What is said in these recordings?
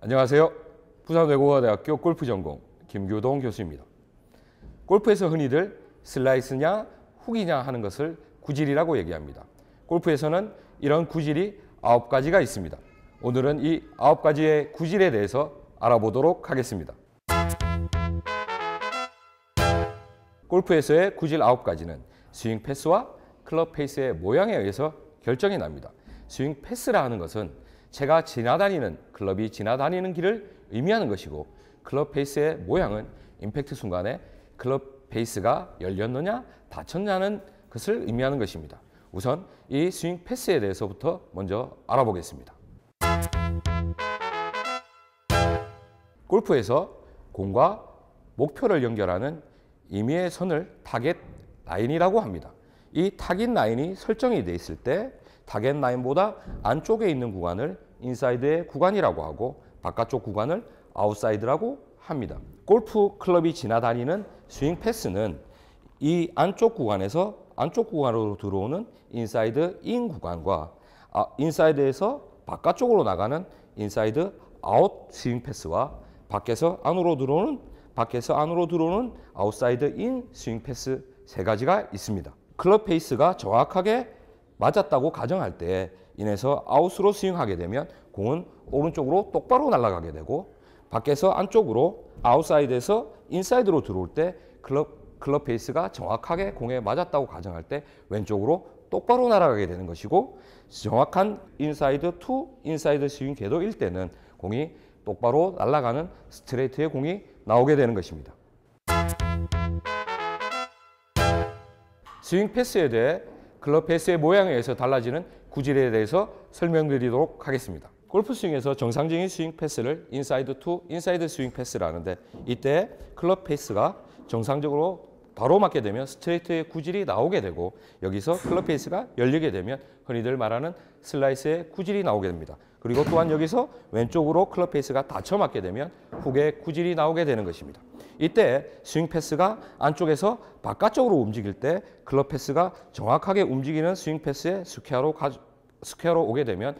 안녕하세요. 부산외국어대학교 골프 전공 김교동 교수입니다. 골프에서 흔히들 슬라이스냐 훅이냐 하는 것을 구질이라고 얘기합니다. 골프에서는 이런 구질이 아홉 가지가 있습니다. 오늘은 이 아홉 가지의 구질에 대해서 알아보도록 하겠습니다. 골프에서의 구질 아홉 가지는 스윙 패스와 클럽 페이스의 모양에 의해서 결정이 납니다. 스윙 패스라 하는 것은 제가 지나다니는 클럽이 지나다니는 길을 의미하는 것이고 클럽 페이스의 모양은 임팩트 순간에 클럽 페이스가 열렸느냐 닫혔냐는 것을 의미하는 것입니다. 우선 이 스윙 패스에 대해서부터 먼저 알아보겠습니다. 골프에서 공과 목표를 연결하는 임의의 선을 타겟 라인이라고 합니다. 이 타겟 라인이 설정이 되어 있을 때 타겟 라인보다 안쪽에 있는 구간을 인사이드의 구간이라고 하고 바깥쪽 구간을 아웃사이드라고 합니다. 골프 클럽이 지나다니는 스윙 패스는 이 안쪽 구간에서 안쪽 구간으로 들어오는 인사이드 인 구간과 아, 인사이드에서 바깥쪽으로 나가는 인사이드 아웃 스윙 패스와 밖에서 안으로 들어오는 밖에서 안으로 들어오는 아웃사이드 인 스윙 패스 세 가지가 있습니다. 클럽 페이스가 정확하게 맞았다고 가정할 때 인해서 아웃으로 스윙하게 되면 공은 오른쪽으로 똑바로 날아가게 되고 밖에서 안쪽으로 아웃사이드에서 인사이드로 들어올 때 클럽, 클럽 페이스가 정확하게 공에 맞았다고 가정할 때 왼쪽으로 똑바로 날아가게 되는 것이고 정확한 인사이드 투 인사이드 스윙 궤도일 때는 공이 똑바로 날아가는 스트레이트의 공이 나오게 되는 것입니다. 스윙 패스에 대해 클럽 패스의 모양에 의해서 달라지는 구질에 대해서 설명드리도록 하겠습니다. 골프 스윙에서 정상적인 스윙 패스를 인사이드 투 인사이드 스윙 패스를 하는데 이때 클럽 페이스가 정상적으로 바로 맞게 되면 스트레이트의 구질이 나오게 되고 여기서 클럽 페이스가 열리게 되면 흔히들 말하는 슬라이스의 구질이 나오게 됩니다. 그리고 또한 여기서 왼쪽으로 클럽 페이스가 닫혀 맞게 되면 훅의 구질이 나오게 되는 것입니다. 이때 스윙 패스가 안쪽에서 바깥쪽으로 움직일 때 클럽 패스가 정확하게 움직이는 스윙 패스의 스퀘어로, 가, 스퀘어로 오게 되면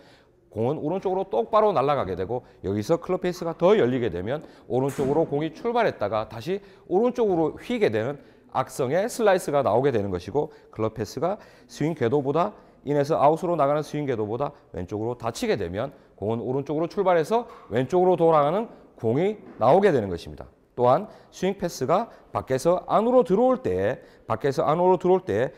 공은 오른쪽으로 똑바로 날아가게 되고 여기서 클럽 페이스가 더 열리게 되면 오른쪽으로 공이 출발했다가 다시 오른쪽으로 휘게 되는 악성의 슬라이스가 나오게 되는 것이고 클럽 패스가 스윙 궤도보다 인해서 아웃으로 나가는 스윙 궤도보다 왼쪽으로 닫히게 되면 공은 오른쪽으로 출발해서 왼쪽으로 돌아가는 공이 나오게 되는 것입니다. 또한 스윙 패스가 밖에서 안으로 들어올 때 밖에서 안으로 들어올 때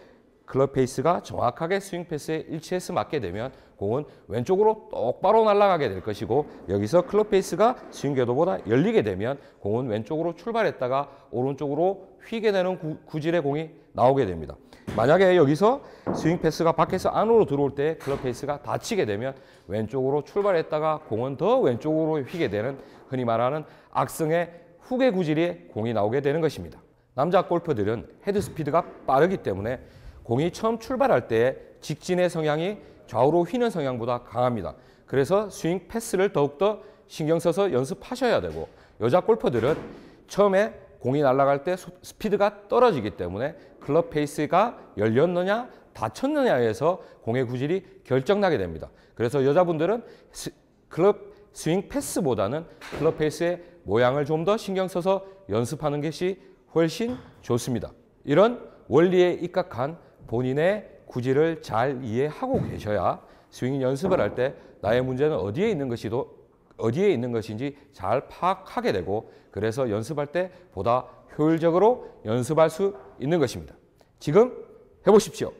클럽 페이스가 정확하게 스윙 패스에 일치해서 맞게 되면 공은 왼쪽으로 똑바로 날아가게 될 것이고 여기서 클럽 페이스가 스윙 궤도보다 열리게 되면 공은 왼쪽으로 출발했다가 오른쪽으로 휘게 되는 구, 질의 공이 나오게 됩니다. 만약에 여기서 스윙 패스가 밖에서 안으로 들어올 때 클럽 페이스가 닫히게 되면 왼쪽으로 출발했다가 공은 더 왼쪽으로 휘게 되는 흔히 말하는 악성의 후계 구질의 공이 나오게 되는 것입니다. 남자 골퍼들은 헤드 스피드가 빠르기 때문에 공이 처음 출발할 때 직진의 성향이 좌우로 휘는 성향보다 강합니다. 그래서 스윙 패스를 더욱더 신경 써서 연습하셔야 되고 여자 골퍼들은 처음에 공이 날아갈 때 스피드가 떨어지기 때문에 클럽 페이스가 열렸느냐 닫혔느냐에서 공의 구질이 결정나게 됩니다. 그래서 여자분들은 스, 클럽 스윙 패스보다는 클럽 페이스의 모양을 좀 더 신경 써서 연습하는 것이 훨씬 좋습니다. 이런 원리에 입각한 본인의 구질을 잘 이해하고 계셔야 스윙 연습을 할 때 나의 문제는 어디에 있는 것이도 어디에 있는 것인지 잘 파악하게 되고 그래서 연습할 때 보다 효율적으로 연습할 수 있는 것입니다. 지금 해보십시오.